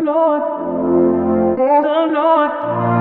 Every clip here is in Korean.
Lord, oh Lord.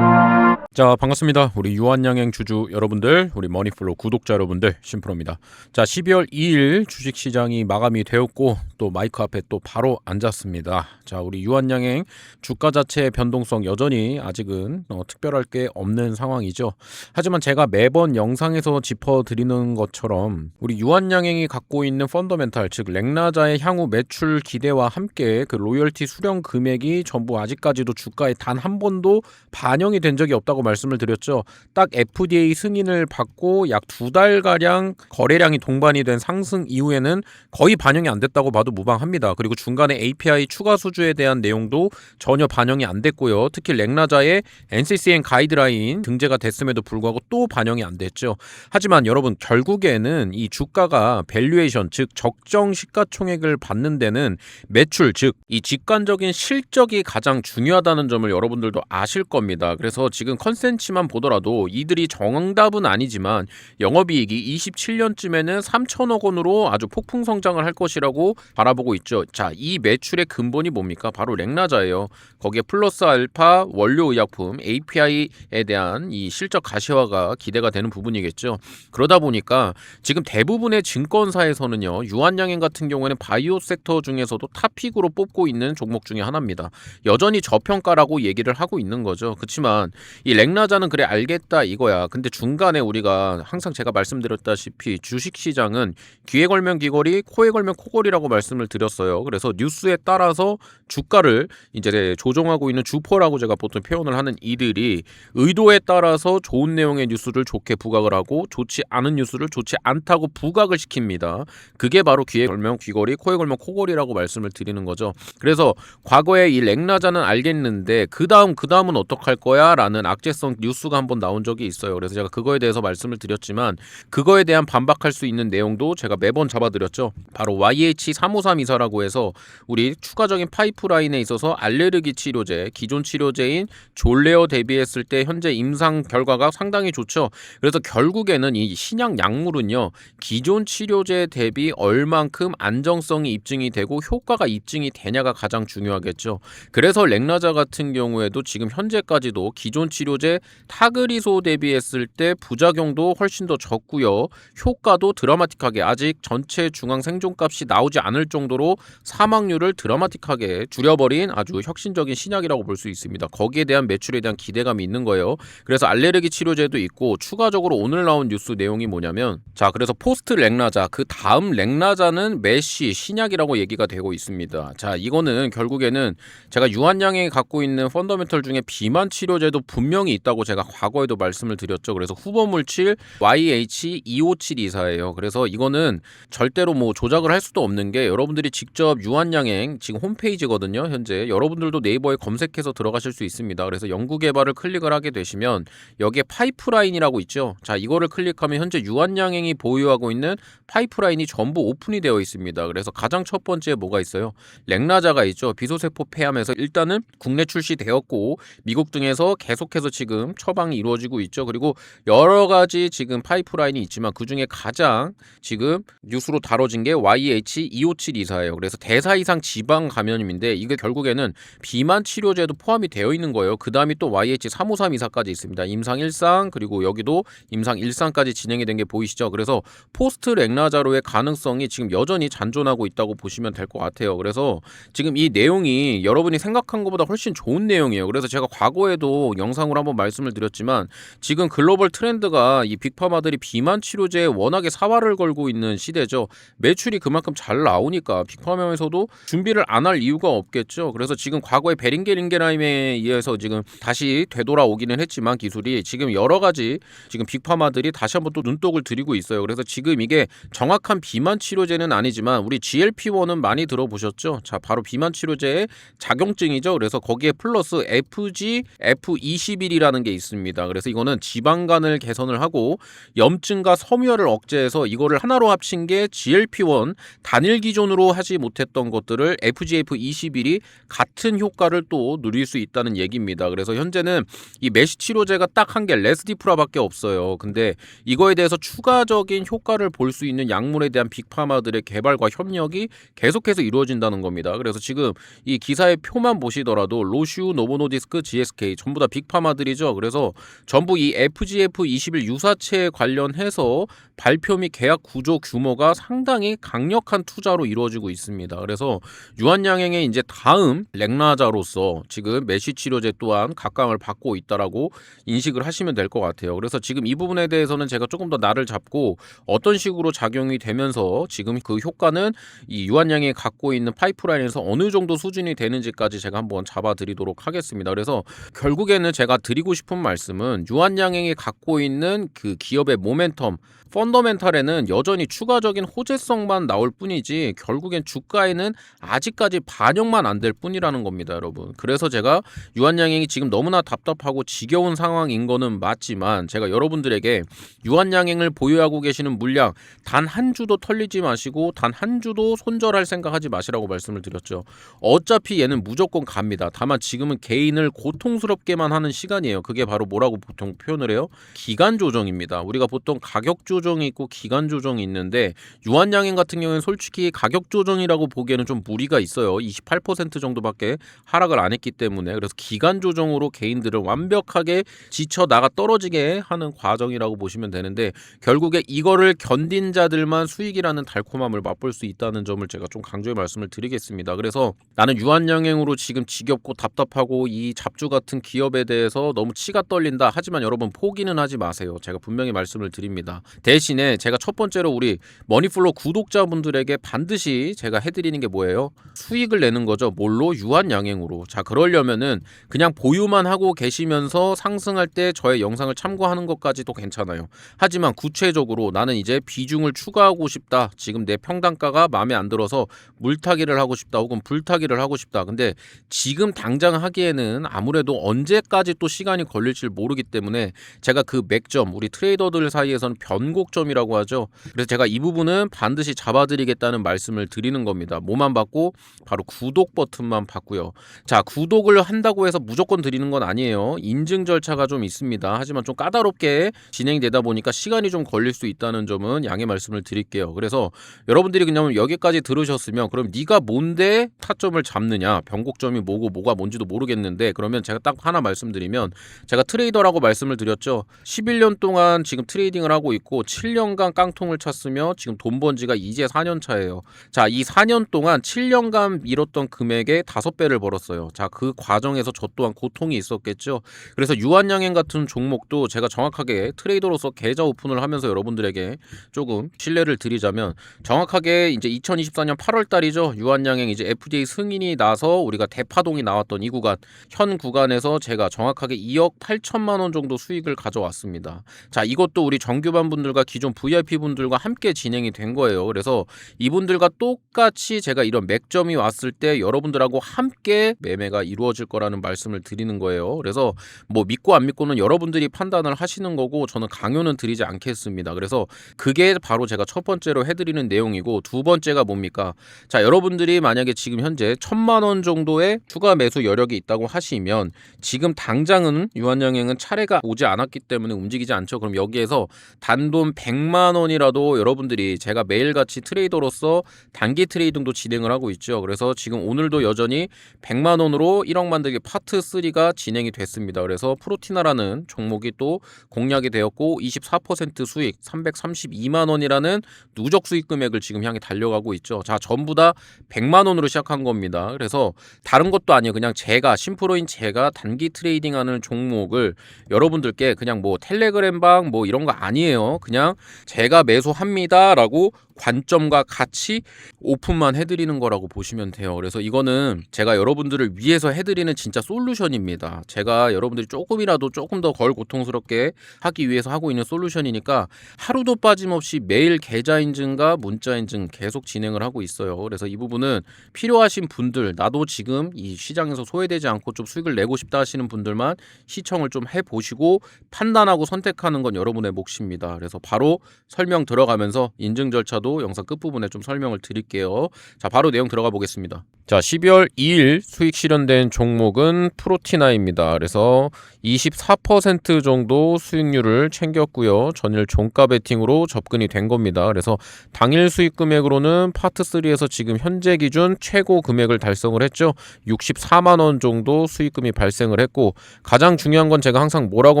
자 반갑습니다. 우리 유한양행 주주 여러분들 우리 머니플로 구독자 여러분들 심프로입니다. 자 12월 2일 주식시장이 마감이 되었고 또 마이크 앞에 또 바로 앉았습니다. 자 우리 유한양행 주가 자체의 변동성 여전히 아직은 어, 특별할 게 없는 상황이죠. 하지만 제가 매번 영상에서 짚어드리는 것처럼 우리 유한양행이 갖고 있는 펀더멘탈 즉 렉나자의 향후 매출 기대와 함께 그 로열티 수령 금액이 전부 아직까지도 주가에 단 한 번도 반영이 된 적이 없다고 말씀을 드렸죠. 딱 FDA 승인을 받고 약 두 달 가량 거래량이 동반이 된 상승 이후에는 거의 반영이 안 됐다고 봐도 무방합니다. 그리고 중간에 API 추가 수주에 대한 내용도 전혀 반영이 안 됐고요. 특히 렉나자의 NCCN 가이드라인 등재가 됐음에도 불구하고 또 반영이 안 됐죠. 하지만 여러분 결국에는 이 주가가 밸류에이션 즉 적정 시가총액을 받는 데는 매출 즉 이 직관적인 실적이 가장 중요하다는 점을 여러분들도 아실 겁니다. 그래서 지금 컨 센치만 보더라도 이들이 정답은 아니지만 영업이익이 27년쯤에는 3천억 원으로 아주 폭풍 성장을 할 것이라고 바라보고 있죠. 자, 이 매출의 근본이 뭡니까? 바로 렉나자예요. 거기에 플러스 알파 원료 의약품 API에 대한 이 실적 가시화가 기대가 되는 부분이겠죠. 그러다 보니까 지금 대부분의 증권사에서는요. 유한양행 같은 경우에는 바이오 섹터 중에서도 탑픽으로 뽑고 있는 종목 중에 하나입니다. 여전히 저평가라고 얘기를 하고 있는 거죠. 그렇지만 이 렉나자는 그래 알겠다 이거야. 근데 중간에 우리가 항상 제가 말씀드렸다시피 주식 시장은 귀에 걸면 귀걸이, 코에 걸면 코걸이라고 말씀을 드렸어요. 그래서 뉴스에 따라서 주가를 이제 조정하고 있는 주포라고 제가 보통 표현을 하는 이들이 의도에 따라서 좋은 내용의 뉴스를 좋게 부각을 하고 좋지 않은 뉴스를 좋지 않다고 부각을 시킵니다. 그게 바로 귀에 걸면 귀걸이, 코에 걸면 코걸이라고 말씀을 드리는 거죠. 그래서 과거에 이 렉나자는 알겠는데 그 다음 그 다음은 어떡할 거야라는 악재 성 뉴스가 한번 나온 적이 있어요. 그래서 제가 그거에 대해서 말씀을 드렸지만 그거에 대한 반박할 수 있는 내용도 제가 매번 잡아드렸죠. 바로 YH353 이사라고 해서 우리 추가적인 파이프라인에 있어서 알레르기 치료제, 기존 치료제인 졸레어 대비했을 때 현재 임상 결과가 상당히 좋죠. 그래서 결국에는 이 신약 약물은요 기존 치료제 대비 얼만큼 안정성이 입증이 되고 효과가 입증이 되냐가 가장 중요하겠죠. 그래서 렉나자 같은 경우에도 지금 현재까지도 기존 치료 제 타그리소 대비했을 때 부작용도 훨씬 더 적고요. 효과도 드라마틱하게 아직 전체 중앙 생존값이 나오지 않을 정도로 사망률을 드라마틱하게 줄여버린 아주 혁신적인 신약이라고 볼 수 있습니다. 거기에 대한 매출에 대한 기대감이 있는 거예요. 그래서 알레르기 치료제도 있고 추가적으로 오늘 나온 뉴스 내용이 뭐냐면 자 그래서 포스트 렉나자 그 다음 렉나자는 메시 신약이라고 얘기가 되고 있습니다. 자 이거는 결국에는 제가 유한양이 갖고 있는 펀더멘털 중에 비만 치료제도 분명히 있다고 제가 과거에도 말씀을 드렸죠. 그래서 후보 물질 YH257 이사예요. 그래서 이거는 절대로 뭐 조작을 할 수도 없는 게 여러분들이 직접 유한양행 지금 홈페이지거든요. 현재 여러분들도 네이버에 검색해서 들어가실 수 있습니다. 그래서 연구 개발을 클릭을 하게 되시면 여기에 파이프라인이라고 있죠. 자, 이거를 클릭하면 현재 유한양행이 보유하고 있는 파이프라인이 전부 오픈이 되어 있습니다. 그래서 가장 첫 번째 뭐가 있어요? 렉나자가 있죠. 비소세포 폐암에서 일단은 국내 출시되었고 미국 등에서 계속해서 지금 처방이 이루어지고 있죠. 그리고 여러 가지 지금 파이프라인이 있지만 그 중에 가장 지금 뉴스로 다뤄진 게 YH257 이사예요. 그래서 대사 이상 지방 감염인데 이게 결국에는 비만 치료제도 포함이 되어 있는 거예요. 그 다음이 또 YH353 이사까지 있습니다. 임상 1상 그리고 여기도 임상 1상까지 진행이 된 게 보이시죠? 그래서 포스트 렉나자로의 가능성이 지금 여전히 잔존하고 있다고 보시면 될 것 같아요. 그래서 지금 이 내용이 여러분이 생각한 것보다 훨씬 좋은 내용이에요. 그래서 제가 과거에도 영상으로 한번 말씀을 드렸지만 지금 글로벌 트렌드가 이 빅파마들이 비만 치료제에 워낙에 사활을 걸고 있는 시대죠. 매출이 그만큼 잘 나오니까 빅파마에서도 준비를 안 할 이유가 없겠죠. 그래서 지금 과거에 베링게 링게라임에 의해서 지금 다시 되돌아오기는 했지만 기술이 지금 여러 가지 지금 빅파마들이 다시 한번 또 눈독을 들이고 있어요. 그래서 지금 이게 정확한 비만 치료제는 아니지만 우리 GLP-1은 많이 들어보셨죠? 자, 바로 비만 치료제의 작용증이죠. 그래서 거기에 플러스 FG, F21이 G1이라는 게 있습니다. 그래서 이거는 지방간을 개선을 하고 염증과 섬유화를 억제해서 이거를 하나로 합친 게 GLP-1 단일 기존으로 하지 못했던 것들을 FGF21이 같은 효과를 또 누릴 수 있다는 얘기입니다. 그래서 현재는 이 메시 치료제가 딱 한 개 레스디프라밖에 없어요. 근데 이거에 대해서 추가적인 효과를 볼 수 있는 약물에 대한 빅파마들의 개발과 협력이 계속해서 이루어진다는 겁니다. 그래서 지금 이 기사의 표만 보시더라도 로슈, 노보노디스크, GSK 전부 다 빅파마들이 죠. 그래서 전부 이 FGF21 유사체에 관련해서 발표 및 계약 구조 규모가 상당히 강력한 투자로 이루어지고 있습니다. 그래서 유한양행의 이제 다음 렉나자로서 지금 메시 치료제 또한 각광을 받고 있다라고 인식을 하시면 될 것 같아요. 그래서 지금 이 부분에 대해서는 제가 조금 더 나를 잡고 어떤 식으로 작용이 되면서 지금 그 효과는 이 유한양이 갖고 있는 파이프라인에서 어느 정도 수준이 되는지까지 제가 한번 잡아드리도록 하겠습니다. 그래서 결국에는 제가 드리고 싶은 말씀은 유한양행이 갖고 있는 그 기업의 모멘텀 펀더멘탈에는 여전히 추가적인 호재성만 나올 뿐이지 결국엔 주가에는 아직까지 반영만 안 될 뿐이라는 겁니다, 여러분. 그래서 제가 유한양행이 지금 너무나 답답하고 지겨운 상황인 거는 맞지만 제가 여러분들에게 유한양행을 보유하고 계시는 물량 단 한 주도 털리지 마시고 단 한 주도 손절할 생각하지 마시라고 말씀을 드렸죠. 어차피 얘는 무조건 갑니다. 다만 지금은 개인을 고통스럽게만 하는 시간 이에요. 그게 바로 뭐라고 보통 표현을 해요? 기간 조정입니다. 우리가 보통 가격 조정이 있고 기간 조정이 있는데 유한양행 같은 경우에는 솔직히 가격 조정이라고 보기에는 좀 무리가 있어요. 28% 정도밖에 하락을 안 했기 때문에 그래서 기간 조정으로 개인들을 완벽하게 지쳐 나가 떨어지게 하는 과정이라고 보시면 되는데 결국에 이거를 견딘 자들만 수익이라는 달콤함을 맛볼 수 있다는 점을 제가 좀 강조의 말씀을 드리겠습니다. 그래서 나는 유한양행으로 지금 지겹고 답답하고 이 잡주 같은 기업에 대해서 너무 치가 떨린다. 하지만 여러분 포기는 하지 마세요. 제가 분명히 말씀을 드립니다. 대신에 제가 첫 번째로 우리 머니플로 구독자분들에게 반드시 제가 해드리는 게 뭐예요? 수익을 내는 거죠. 뭘로? 유한양행으로. 자 그러려면은 그냥 보유만 하고 계시면서 상승할 때 저의 영상을 참고하는 것까지도 괜찮아요. 하지만 구체적으로 나는 이제 비중을 추가하고 싶다. 지금 내 평단가가 마음에 안 들어서 물타기를 하고 싶다. 혹은 불타기를 하고 싶다. 근데 지금 당장 하기에는 아무래도 언제까지 또 시간이 걸릴지 모르기 때문에 제가 그 맥점 우리 트레이더들 사이에서는 변곡점이라고 하죠. 그래서 제가 이 부분은 반드시 잡아드리겠다는 말씀을 드리는 겁니다. 뭐만 받고 바로 구독 버튼만 받고요. 자 구독을 한다고 해서 무조건 드리는 건 아니에요. 인증 절차가 좀 있습니다. 하지만 좀 까다롭게 진행되다 보니까 시간이 좀 걸릴 수 있다는 점은 양해 말씀을 드릴게요. 그래서 여러분들이 그냥 여기까지 들으셨으면 그럼 네가 뭔데 타점을 잡느냐 변곡점이 뭐고 뭐가 뭔지도 모르겠는데 그러면 제가 딱 하나 말씀드리면 제가 트레이더라고 말씀을 드렸죠. 11년 동안 지금 트레이딩을 하고 있고 7년간 깡통을 쳤으며 지금 돈 번 지가 이제 4년 차예요. 자, 이 4년 동안 7년간 잃었던 금액의 5배를 벌었어요. 자, 그 과정에서 저 또한 고통이 있었겠죠. 그래서 유한양행 같은 종목도 제가 정확하게 트레이더로서 계좌 오픈을 하면서 여러분들에게 조금 신뢰를 드리자면 정확하게 이제 2024년 8월 달이죠. 유한양행 이제 FDA 승인이 나서 우리가 대파동이 나왔던 이 구간 현 구간에서 제가 정확하게 2억 8천만 원 정도 수익을 가져왔습니다. 자, 이것도 우리 정규반 분들과 기존 VIP 분들과 함께 진행이 된 거예요. 그래서 이분들과 똑같이 제가 이런 맥점이 왔을 때 여러분들하고 함께 매매가 이루어질 거라는 말씀을 드리는 거예요. 그래서 뭐 믿고 안 믿고는 여러분들이 판단을 하시는 거고 저는 강요는 드리지 않겠습니다. 그래서 그게 바로 제가 첫 번째로 해드리는 내용이고 두 번째가 뭡니까? 자, 여러분들이 만약에 지금 현재 천만 원 정도의 추가 매수 여력이 있다고 하시면 지금 당장은 유한양행은 차례가 오지 않았기 때문에 움직이지 않죠. 그럼 여기에서 단돈 100만 원이라도 여러분들이 제가 매일같이 트레이더로서 단기 트레이딩도 진행을 하고 있죠. 그래서 지금 오늘도 여전히 100만 원으로 1억 만들기 파트 3가 진행이 됐습니다. 그래서 프로티나라는 종목이 또 공략이 되었고 24% 수익 332만 원이라는 누적 수익 금액을 지금 향해 달려가고 있죠. 자, 전부 다 100만 원으로 시작한 겁니다. 그래서 다른 것도 아니에요. 그냥 제가 심프로인 제가 단기 트레이딩하는 종목을 여러분들께 그냥 뭐 텔레그램방 뭐 이런 거 아니에요. 그냥 제가 매수합니다라고 관점과 같이 오픈만 해드리는 거라고 보시면 돼요. 그래서 이거는 제가 여러분들을 위해서 해드리는 진짜 솔루션입니다. 제가 여러분들이 조금이라도 조금 더 덜 고통스럽게 하기 위해서 하고 있는 솔루션이니까 하루도 빠짐없이 매일 계좌 인증과 문자 인증 계속 진행을 하고 있어요. 그래서 이 부분은 필요하신 분들, 나도 지금 이 시장에서 소외되지 않고 좀 수익을 내고 싶다 하시는 분들만 시청을 좀 해보시고 판단하고 선택하는 건 여러분의 몫입니다. 그래서 바로 설명 들어가면서 인증 절차도 영상 끝부분에 좀 설명을 드릴게요. 자, 바로 내용 들어가 보겠습니다. 자, 12월 2일 수익 실현된 종목은 프로티나입니다. 그래서 24% 정도 수익률을 챙겼고요. 전일 종가 베팅으로 접근이 된 겁니다. 그래서 당일 수익 금액으로는 파트 3에서 지금 현재 기준 최고 금액을 달성을 했죠. 64만 원 정도 수익금이 발생을 했고 가장 중요한 건 제가 항상 뭐라고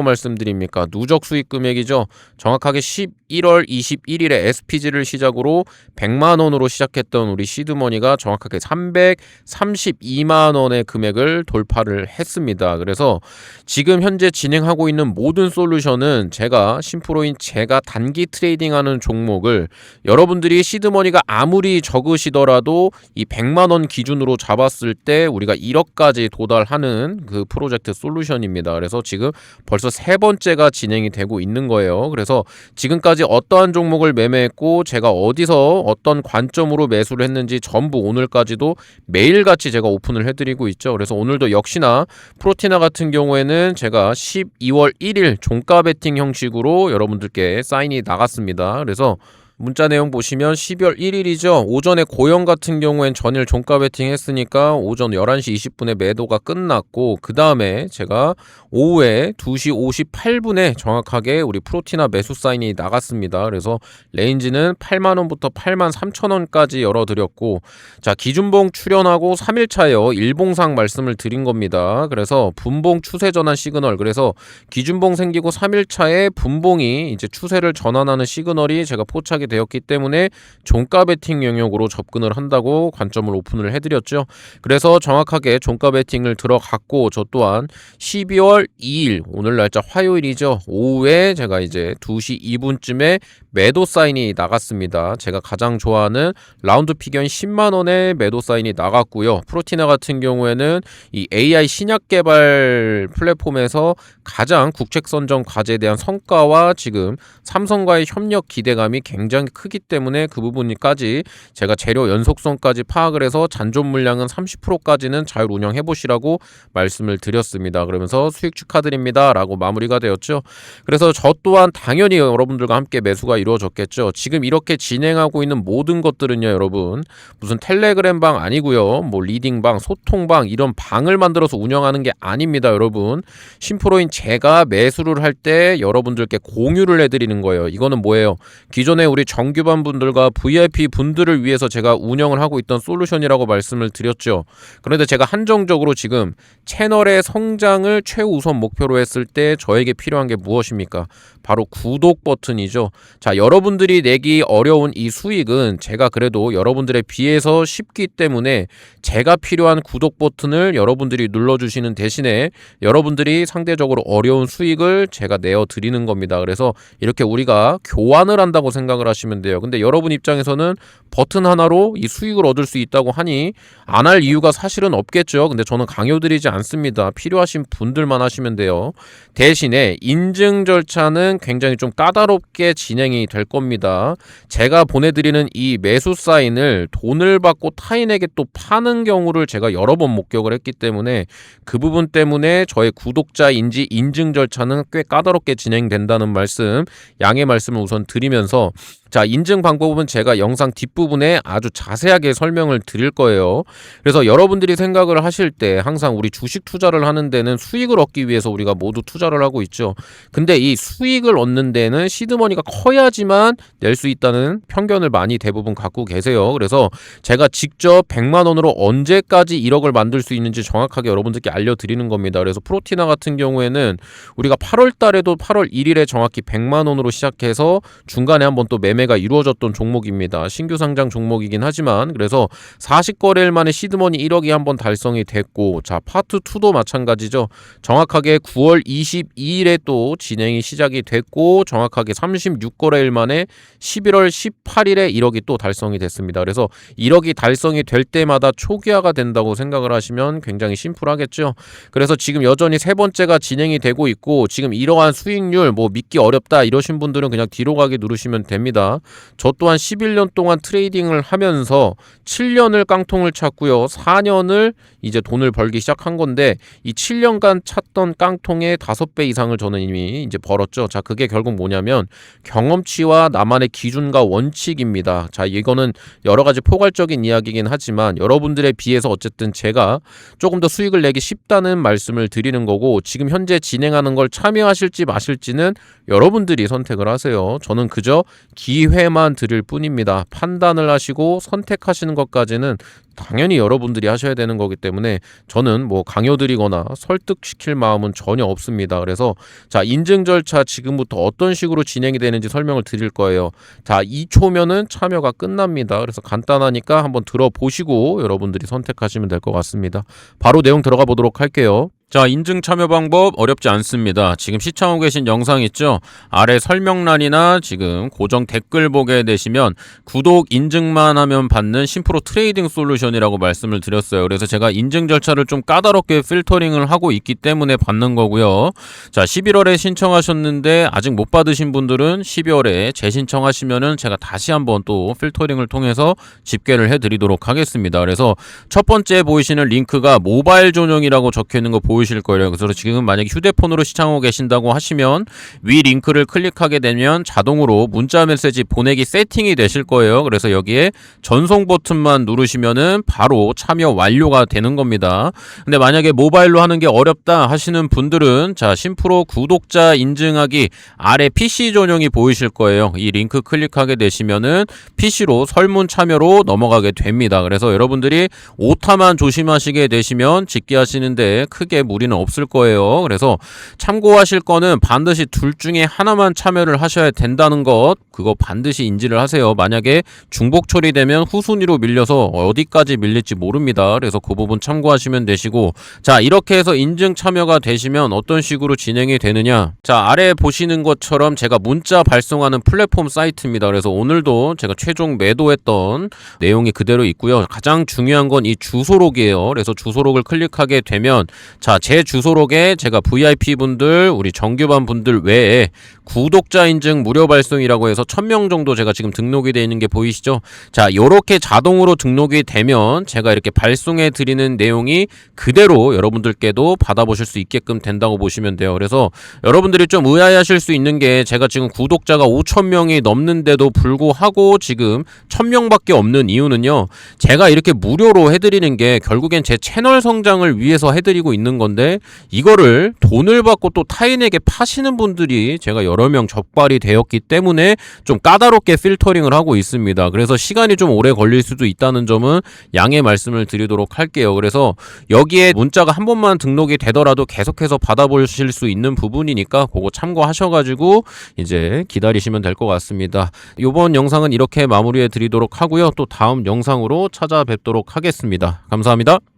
말씀드립니까? 누적 수익 금액이죠. 정확하게 11월 21일에 SPG를 시작으로 100만 원으로 시작했던 우리 시드머니가 정확하게 332만 원의 금액을 돌파를 했습니다. 그래서 지금 현재 진행하고 있는 모든 솔루션은 제가 심프로인 제가 단기 트레이딩하는 종목을 여러분들이 시드머니가 아무리 적으시더라도 이 100만 원 기준으로 잡았을 때 우리가 1억까지 도달하는 그 프로젝트 솔루션 입니다. 그래서 지금 벌써 세 번째가 진행이 되고 있는 거예요. 그래서 지금까지 어떠한 종목을 매매했고 제가 어디서 어떤 관점으로 매수를 했는지 전부 오늘까지도 매일같이 제가 오픈을 해드리고 있죠. 그래서 오늘도 역시나 프로티나 같은 경우에는 제가 12월 1일 종가 베팅 형식으로 여러분들께 사인이 나갔습니다. 그래서 문자 내용 보시면 12월 1일이죠. 오전에 고영 같은 경우엔 전일 종가 베팅 했으니까 오전 11시 20분에 매도가 끝났고 그 다음에 제가 오후에 2시 58분에 정확하게 우리 프로티나 매수 사인이 나갔습니다. 그래서 레인지는 8만 원부터 8만 3천 원까지 열어드렸고 자 기준봉 출현하고 3일차에요. 일봉상 말씀을 드린 겁니다. 그래서 분봉 추세 전환 시그널 그래서 기준봉 생기고 3일차에 분봉이 이제 추세를 전환하는 시그널이 제가 포착이 되었기 때문에 종가 베팅 영역으로 접근을 한다고 관점을 오픈을 해드렸죠. 그래서 정확하게 종가 베팅을 들어갔고 저 또한 12월 2일 오늘 날짜 화요일이죠. 오후에 제가 이제 2시 2분쯤에 매도 사인이 나갔습니다. 제가 가장 좋아하는 라운드 피견 10만 원의 매도 사인이 나갔고요. 프로티나 같은 경우에는 이 AI 신약 개발 플랫폼에서 가장 국책 선정 과제에 대한 성과와 지금 삼성과의 협력 기대감이 굉장히 크기 때문에 그 부분까지 제가 재료 연속성까지 파악을 해서 잔존 물량은 30%까지는 자율 운영해 보시라고 말씀을 드렸습니다. 그러면서 수익 축하드립니다라고 마무리가 되었죠. 그래서 저 또한 당연히 여러분들과 함께 매수가 이루어졌겠죠. 지금 이렇게 진행하고 있는 모든 것들은요, 여러분 무슨 텔레그램 방 아니고요, 뭐 리딩 방, 소통 방 이런 방을 만들어서 운영하는 게 아닙니다, 여러분. 심프로인 제가 매수를 할 때 여러분들께 공유를 해드리는 거예요. 이거는 뭐예요? 기존에 우리 정규반 분들과 VIP 분들을 위해서 제가 운영을 하고 있던 솔루션이라고 말씀을 드렸죠. 그런데 제가 한정적으로 지금 채널의 성장을 최우선 목표로 했을 때 저에게 필요한 게 무엇입니까? 바로 구독 버튼이죠. 자, 여러분들이 내기 어려운 이 수익은 제가 그래도 여러분들에 비해서 쉽기 때문에 제가 필요한 구독 버튼을 여러분들이 눌러주시는 대신에 여러분들이 상대적으로 어려운 수익을 제가 내어 드리는 겁니다. 그래서 이렇게 우리가 교환을 한다고 생각을 하시면 돼요. 근데 여러분 입장에서는 버튼 하나로 이 수익을 얻을 수 있다고 하니 안 할 이유가 사실은 없겠죠. 근데 저는 강요드리지 않습니다. 필요하신 분들만 하시면 돼요. 대신에 인증 절차는 굉장히 좀 까다롭게 진행이 될 겁니다. 제가 보내드리는 이 매수 사인을 돈을 받고 타인에게 또 파는 경우를 제가 여러 번 목격을 했기 때문에 그 부분 때문에 저의 구독자인지 인증 절차는 꽤 까다롭게 진행된다는 말씀, 양해 말씀을 우선 드리면서 자, 인증 방법은 제가 영상 뒷부분에 아주 자세하게 설명을 드릴 거예요. 그래서 여러분들이 생각을 하실 때 항상 우리 주식 투자를 하는 데는 수익을 얻기 위해서 우리가 모두 투자를 하고 있죠. 근데 이 수익을 얻는 데는 시드머니가 커야지만 낼 수 있다는 편견을 많이 대부분 갖고 계세요. 그래서 제가 직접 100만 원으로 언제까지 1억을 만들 수 있는지 정확하게 여러분들께 알려드리는 겁니다. 그래서 프로티나 같은 경우에는 우리가 8월 달에도 8월 1일에 정확히 100만 원으로 시작해서 중간에 한번 또 매매 매매가 이루어졌던 종목입니다. 신규 상장 종목이긴 하지만 그래서 40거래일 만에 시드머니 1억이 한번 달성이 됐고 자 파트 2도 마찬가지죠. 정확하게 9월 22일에 또 진행이 시작이 됐고 정확하게 36거래일 만에 11월 18일에 1억이 또 달성이 됐습니다. 그래서 1억이 달성이 될 때마다 초기화가 된다고 생각을 하시면 굉장히 심플하겠죠. 그래서 지금 여전히 세 번째가 진행이 되고 있고 지금 이러한 수익률 뭐 믿기 어렵다 이러신 분들은 그냥 뒤로 가기 누르시면 됩니다. 저 또한 11년 동안 트레이딩을 하면서 7년을 깡통을 찼고요. 4년을 이제 돈을 벌기 시작한 건데 이 7년간 찼던 깡통의 5배 이상을 저는 이미 이제 벌었죠. 자, 그게 결국 뭐냐면 경험치와 나만의 기준과 원칙입니다. 자, 이거는 여러 가지 포괄적인 이야기긴 하지만 여러분들에 비해서 어쨌든 제가 조금 더 수익을 내기 쉽다는 말씀을 드리는 거고 지금 현재 진행하는 걸 참여하실지 마실지는 여러분들이 선택을 하세요. 저는 그저 기 회만 드릴 뿐입니다. 판단을 하시고 선택하시는 것까지는 당연히 여러분들이 하셔야 되는 거기 때문에 저는 뭐 강요드리거나 설득시킬 마음은 전혀 없습니다. 그래서 자, 인증 절차 지금부터 어떤 식으로 진행이 되는지 설명을 드릴 거예요. 자, 2초면은 참여가 끝납니다. 그래서 간단하니까 한번 들어보시고 여러분들이 선택하시면 될 것 같습니다. 바로 내용 들어가 보도록 할게요. 자, 인증 참여 방법 어렵지 않습니다. 지금 시청하고 계신 영상 있죠? 아래 설명란이나 지금 고정 댓글 보게 되시면 구독 인증만 하면 받는 심프로 트레이딩 솔루션이라고 말씀을 드렸어요. 그래서 제가 인증 절차를 좀 까다롭게 필터링을 하고 있기 때문에 받는 거고요. 자, 11월에 신청하셨는데 아직 못 받으신 분들은 12월에 재신청하시면은 제가 다시 한번 또 필터링을 통해서 집계를 해 드리도록 하겠습니다. 그래서 첫 번째 보이시는 링크가 모바일 전용이라고 적혀 있는 거 보이 실 거예요. 그래서 지금 만약에 휴대폰으로 시청하고 계신다고 하시면 위 링크를 클릭하게 되면 자동으로 문자 메시지 보내기 세팅이 되실 거예요. 그래서 여기에 전송 버튼만 누르시면은 바로 참여 완료가 되는 겁니다. 근데 만약에 모바일로 하는 게 어렵다 하시는 분들은 자, 심프로 구독자 인증하기 아래 PC 전용이 보이실 거예요. 이 링크 클릭하게 되시면은 PC로 설문 참여로 넘어가게 됩니다. 그래서 여러분들이 오타만 조심하시게 되시면 집계하시는데 크게 무리는 없을 거예요. 그래서 참고하실 거는 반드시 둘 중에 하나만 참여를 하셔야 된다는 것 그거 반드시 인지를 하세요. 만약에 중복 처리되면 후순위로 밀려서 어디까지 밀릴지 모릅니다. 그래서 그 부분 참고하시면 되시고 자 이렇게 해서 인증 참여가 되시면 어떤 식으로 진행이 되느냐 자 아래 보시는 것처럼 제가 문자 발송하는 플랫폼 사이트입니다. 그래서 오늘도 제가 최종 매도했던 내용이 그대로 있고요. 가장 중요한 건 이 주소록이에요. 그래서 주소록을 클릭하게 되면 자, 제 주소록에 제가 VIP 분들, 우리 정규반 분들 외에 구독자 인증 무료 발송이라고 해서 1000명 정도 제가 지금 등록이 되어 있는 게 보이시죠? 자, 요렇게 자동으로 등록이 되면 제가 이렇게 발송해 드리는 내용이 그대로 여러분들께도 받아보실 수 있게끔 된다고 보시면 돼요. 그래서 여러분들이 좀 의아해하실 수 있는 게 제가 지금 구독자가 5,000명이 넘는데도 불구하고 지금 1,000명밖에 없는 이유는요. 제가 이렇게 무료로 해드리는 게 결국엔 제 채널 성장을 위해서 해드리고 있는 건데 이거를 돈을 받고 또 타인에게 파시는 분들이 제가 여러 명 적발이 되었기 때문에 좀 까다롭게 필터링을 하고 있습니다. 그래서 시간이 좀 오래 걸릴 수도 있다는 점은 양해 말씀을 드리도록 할게요. 그래서 여기에 문자가 한 번만 등록이 되더라도 계속해서 받아보실 수 있는 부분이니까 그거 참고하셔가지고 이제 기다리시면 될 것 같습니다. 이번 영상은 이렇게 마무리해 드리도록 하고요. 또 다음 영상으로 찾아뵙도록 하겠습니다. 감사합니다.